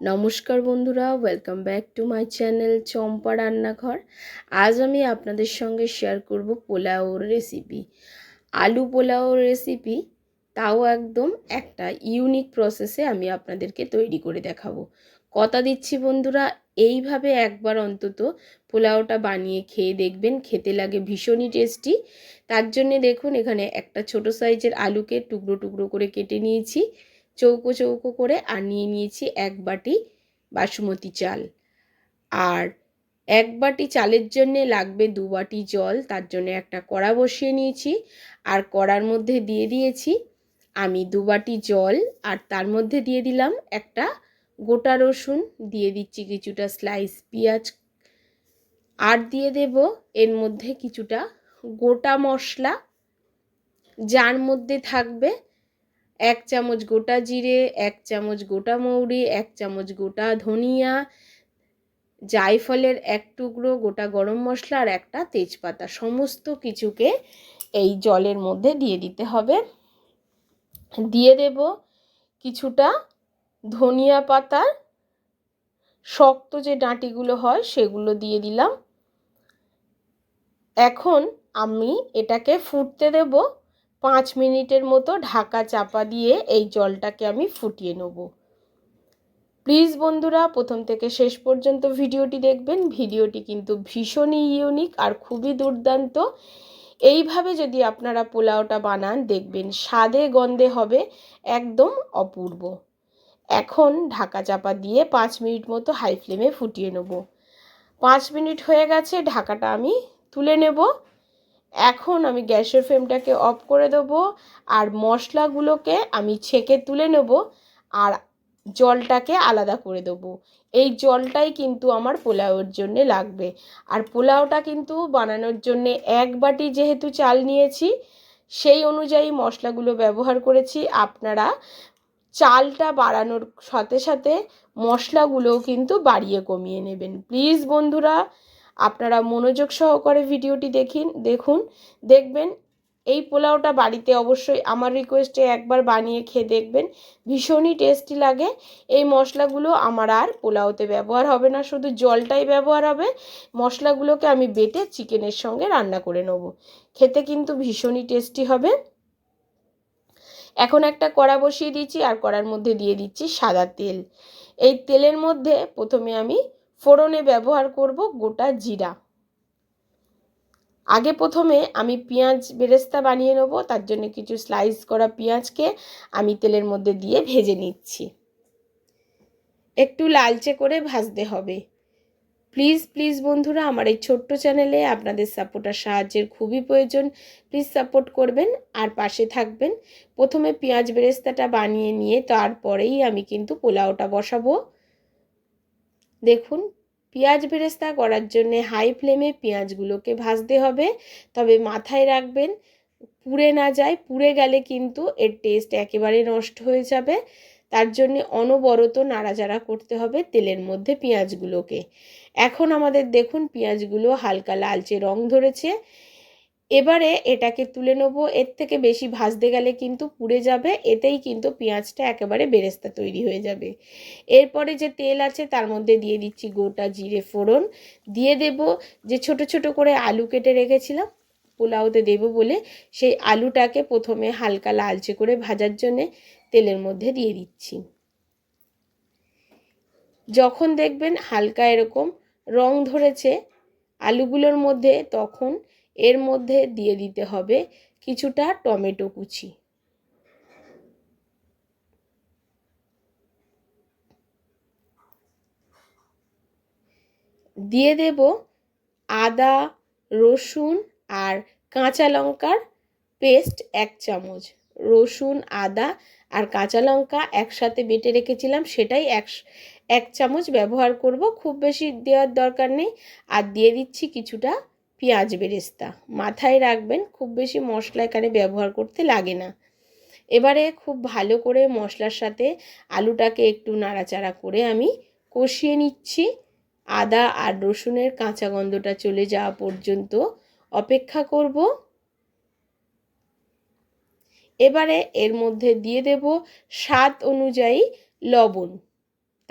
নমস্কার বন্ধুরা welcome back to my channel Champa Rannaghar. আজ আমি আপনাদের সঙ্গে শেয়ার করব পোলাওর রেসিপি আলু পোলাওর রেসিপি তাও একদম একটা ইউনিক প্রসেসে আমি আপনাদেরকে তৈরি করে দেখাবো। কথা দিচ্ছি বন্ধুরা, এইভাবে একবার অন্তত পোলাওটা বানিয়ে খেয়ে দেখবেন, খেতে লাগে ভীষণই টেস্টি তার জন্যে দেখুন, এখানে একটা ছোট সাইজের আলুকে টুকরো টুকরো করে কেটে নিয়েছি। চৌকো চৌকো করে আর নিয়ে নিয়েছি এক বাটি বাসমতি চাল। আর এক বাটি চালের জন্যে লাগবে দু বাটি জল, তার জন্য একটা কড়া বসিয়ে নিয়েছি। আর কড়ার মধ্যে দিয়ে দিয়েছি আমি দু বাটি জল, আর তার মধ্যে দিয়ে দিলাম একটা গোটা রসুন, দিয়ে দিচ্ছি কিছুটা স্লাইস পেঁয়াজ। আর দিয়ে দেব এর মধ্যে কিছুটা গোটা মশলা, যার মধ্যে থাকবে এক চামচ গোটা জিরে, এক চামচ গোটা মৌরি, এক চামচ গোটা ধনিয়া, জায়ফলের এক টুকরো, গোটা গরম মশলা আর একটা তেজপাতা। সমস্ত কিছুকে এই জলের মধ্যে দিয়ে দিতে হবে। দিয়ে দেব কিছুটা ধনিয়া পাতার শক্ত যে ডাঁটিগুলো হয় সেগুলো দিয়ে দিলাম। এখন আমি এটাকে ফুটতে দেবো পাঁচ মিনিটের মতো ঢাকা চাপা দিয়ে এই জলটাকে আমি ফুটিয়ে নেব। প্লিজ বন্ধুরা, প্রথম থেকে শেষ পর্যন্ত ভিডিওটি দেখবেন। ভিডিওটি কিন্তু ভীষণই ইউনিক আর খুবই দুর্দান্ত। এইভাবে যদি আপনারা পোলাওটা বানান, দেখবেন স্বাদে গন্ধে হবে একদম অপূর্ব। এখন ঢাকা চাপা দিয়ে পাঁচ মিনিট মতো হাই ফ্লেমে ফুটিয়ে নেব। পাঁচ মিনিট হয়ে গেছে, ঢাকাটা আমি তুলে নেব। এখন আমি গ্যাসের ফ্লেমটাকে অফ করে দেবো আর মশলাগুলোকে আমি ছেঁকে তুলে নেব আর জলটাকে আলাদা করে দেবো। এই জলটাই কিন্তু আমার পোলাওয়ের জন্যে লাগবে। আর পোলাওটা কিন্তু বানানোর জন্যে এক বাটি যেহেতু চাল নিয়েছি, সেই অনুযায়ী মশলাগুলো ব্যবহার করেছি। আপনারা চালটা বাড়ানোর সাথে সাথে মশলাগুলোও কিন্তু বাড়িয়ে কমিয়ে নেবেন। প্লিজ বন্ধুরা আপনারা মনোযোগ সহকারে ভিডিওটি দেখিন, দেখুন, দেখবেন। এই পোলাওটা বাড়িতে অবশ্যই আমার রিকোয়েস্টে একবার বানিয়ে খেয়ে দেখবেন। ভীষণই টেস্টি লাগে। এই মশলাগুলো আমার আর পোলাওতে ব্যবহার হবে না, শুধু জলটাই ব্যবহার হবে। মশলাগুলোকে আমি বেটে চিকেনের সঙ্গে রান্না করে নেব। খেতে কিন্তু ভীষণই টেস্টি হবে। এখন একটা কড়া বসিয়ে দিচ্ছি আর কড়ার মধ্যে দিয়ে দিচ্ছি সাদা তেল। এই তেলের মধ্যে প্রথমে আমি ফোড়নে ব্যবহার করব গোটা জিরা। আগে প্রথমে আমি পেঁয়াজ বেরেস্তা বানিয়ে নেব, তার জন্য কিছু স্লাইস করা পেঁয়াজকে আমি তেলের মধ্যে দিয়ে ভেজে নিচ্ছি। একটু লালচে করে ভাজতে হবে। প্লিজ প্লিজ বন্ধুরা, আমার এই ছোট্ট চ্যানেলে আপনাদের সাপোর্ট আর সাহায্যের খুবই প্রয়োজন। প্লিজ সাপোর্ট করবেন আর পাশে থাকবেন। প্রথমে পেঁয়াজ বেরেস্তাটা বানিয়ে নিয়ে তারপরেই আমি কিন্তু পোলাওটা বসাবো। দেখুন, পেঁয়াজ বেরেস্তা করার জন্যে হাই ফ্লেমে পেঁয়াজগুলোকে ভাজতে হবে। তবে মাথায় রাখবেন, পুড়ে না যায়, পুড়ে গেলে কিন্তু এর টেস্ট একেবারে নষ্ট হয়ে যাবে। তার জন্যে অনবরত নাড়াচাড়া করতে হবে তেলের মধ্যে পেঁয়াজগুলোকে। এখন আমাদের দেখুন, পেঁয়াজগুলো হালকা লালচে রং ধরেছে। এবারে এটাকে তুলে নেব। এর থেকে বেশি ভাজতে গেলে কিন্তু পুড়ে যাবে, এতেই কিন্তু পেঁয়াজটা একেবারে বেরেস্তা তৈরি হয়ে যাবে। এরপরে যে তেল আছে তার মধ্যে দিয়ে দিচ্ছি গোটা জিরে ফোড়ন। দিয়ে দেব যে ছোট ছোট করে আলু কেটে রেখেছিলাম, পোলাওতে দেব বলে, সেই আলুটাকে প্রথমে হালকা লালচে করে ভাজার জন্যে তেলের মধ্যে দিয়ে দিচ্ছি। যখন দেখবেন হালকা এরকম রং ধরেছে, আলুগুলোর মধ্যে তখন এর মধ্যে দিয়ে দিতে হবে কিছুটা টমেটো কুচি। দিয়ে দেব আদা, রসুন আর কাঁচা লঙ্কার পেস্ট এক চামচ। রসুন, আদা আর কাঁচা লঙ্কা একসাথে বেটে রেখেছিলাম, সেটাই এক এক চামচ ব্যবহার করব। খুব বেশি দেওয়ার দরকার নেই। আর দিয়ে দিচ্ছি কিছুটা পেঁয়াজ বেরেস্তা। মাথায় রাখবেন, খুব বেশি মশলা এখানে ব্যবহার করতে লাগে না। এবারে খুব ভালো করে মশলার সাথে আলুটাকে একটু নাড়াচাড়া করে আমি কষিয়ে নিচ্ছি। আদা আর রসুনের কাঁচা গন্ধটা চলে যাওয়া পর্যন্ত অপেক্ষা করব। এবারে এর মধ্যে দিয়ে দেব স্বাদ অনুযায়ী লবণ।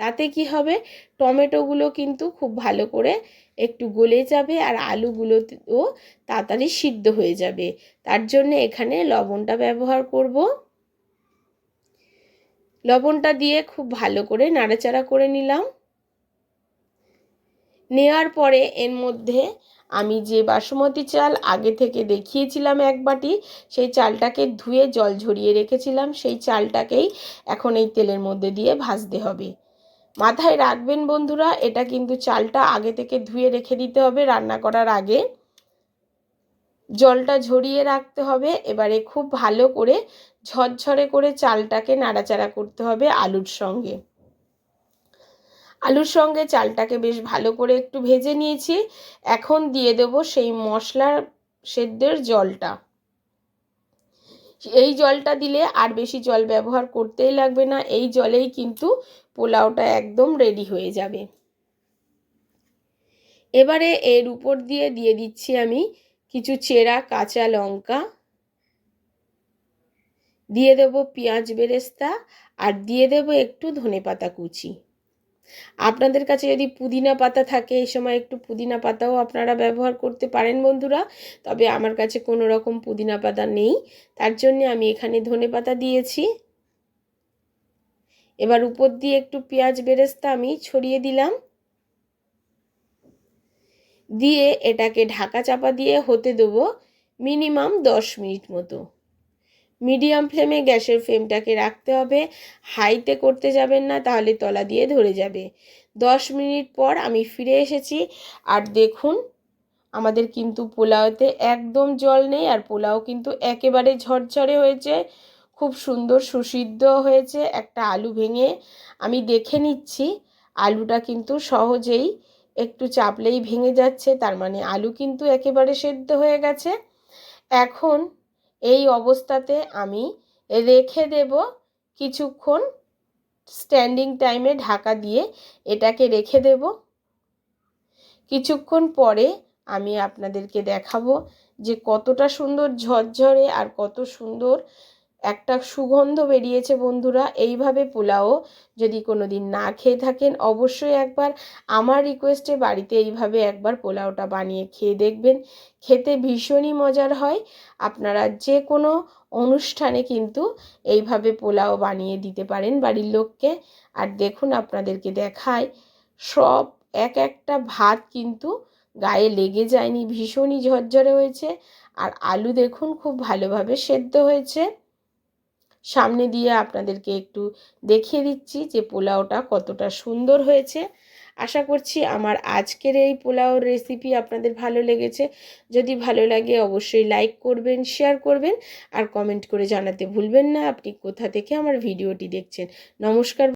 তাতে কি হবে? টমেটোগুলো কিন্তু খুব ভালো করে একটু গলে যাবে আর আলুগুলোও তাড়াতাড়ি সিদ্ধ হয়ে যাবে। তার জন্য এখানে লবণটা ব্যবহার করব। লবণটা দিয়ে খুব ভালো করে নাড়াচাড়া করে নিলাম। নেওয়ার পরে এর মধ্যে আমি যে বাসমতি চাল আগে থেকে দেখিয়েছিলাম এক বাটি, সেই চালটাকে ধুয়ে জল ঝরিয়ে রেখেছিলাম। সেই চালটাকেই এখন এই তেলের মধ্যে দিয়ে ভাজতে হবে। মাথায় রাখবেন বন্ধুরা, এটা কিন্তু চালটা আগে থেকে ধুয়ে রেখে দিতে হবে রান্না করার আগে। জলটা ঝরিয়ে রাখতে হবে, এবারে খুব ভালো করে ঝরঝরে করে চালটাকে নাড়াচাড়া করতে হবে আলুর সঙ্গে। আলুর সঙ্গে চালটাকে বেশ ভালো করে একটু ভেজে নিয়েছি, এখন দিয়ে দেব সেই মশলার সেদ্ধের জলটা। এই জলটা দিলে আর বেশি জল ব্যবহার করতেই লাগবে না, এই জলেই কিন্তু পোলাওটা একদম রেডি হয়ে যাবে। এবারে এর উপর দিয়ে দিয়ে দিচ্ছি আমি কিছু চেরা কাঁচা লঙ্কা, দিয়ে দেব পেঁয়াজ বেরেস্তা, আর দিয়ে দেব একটু ধনে পাতা কুচি। আপনাদের কাছে যদি পুদিনা পাতা থাকে, এই সময় একটু পুদিনা পাতাও আপনারা ব্যবহার করতে পারেন বন্ধুরা। তবে আমার কাছে কোনো রকম পুদিনা পাতা নেই। তার জন্য আমি এখানে ধনে পাতা দিয়েছি। এবার উপর দিয়ে একটু পেঁয়াজ বেরেস্তা আমি ছড়িয়ে দিলাম। দিয়ে এটাকে ঢাকা চাপা দিয়ে হতে দেবো মিনিমাম দশ মিনিট মতো। মিডিয়াম ফ্লেমে গ্যাসের ফ্লেমটাকে রাখতে হবে। হাইতে করতে যাবেন না, তাহলে তলা দিয়ে ধরে যাবে। দশ মিনিট পর আমি ফিরে এসেছি। আর দেখুন, আমাদের কিন্তু পোলাওতে একদম জল নেই, আর পোলাও কিন্তু একেবারে ঝরঝরে হয়েছে। খুব সুন্দর সুসিদ্ধ হয়েছে একটা আলু ভেঙে। আমি দেখে নিচ্ছি, আলুটা কিন্তু সহজেই একটু চাপলেই ভেঙে যাচ্ছে, তার মানে আলু কিন্তু একেবারে সেদ্ধ হয়ে গেছে। এখন এই অবস্থাতে আমি রেখে দেব কিছুক্ষণ স্ট্যান্ডিং টাইমে ঢাকা দিয়ে এটাকে রেখে দেব। কিছুক্ষণ পরে আমি আপনাদেরকে দেখাবো যে কতটা সুন্দর ঝরঝরে আর কত সুন্দর একটা সুগন্ধ বেরিয়েছে বন্ধুরা, এইভাবে পোলাও যদি কোনো দিন না খেয়ে থাকেন, অবশ্যই একবার আমার রিকোয়েস্টে বাড়িতে এইভাবে একবার পোলাওটা বানিয়ে খেয়ে দেখবেন। খেতে ভীষণই মজার হয়। আপনারা যে কোনো অনুষ্ঠানে কিন্তু এইভাবে পোলাও বানিয়ে দিতে পারেন বাড়ির লোককে। আর দেখুন আপনাদেরকে দেখায়, সব এক একটা ভাত কিন্তু গায়ে লেগে যায়নি, ভীষণই ঝরঝরে হয়েছে। আর আলু দেখুন খুব ভালোভাবে সেদ্ধ হয়েছে। সামনে দিয়ে আপনাদেরকে একটু দেখিয়ে দিচ্ছি যে পোলাওটা কতটা সুন্দর হয়েছে। আশা করছি আমার আজকের এই পোলাওর রেসিপি আপনাদের ভালো লেগেছে। যদি ভালো লাগে অবশ্যই লাইক করবেন শেয়ার করবেন আর কমেন্ট করে জানাতে ভুলবেন না। আপনি কোথা থেকে আমার ভিডিওটি দেখছেন? নমস্কার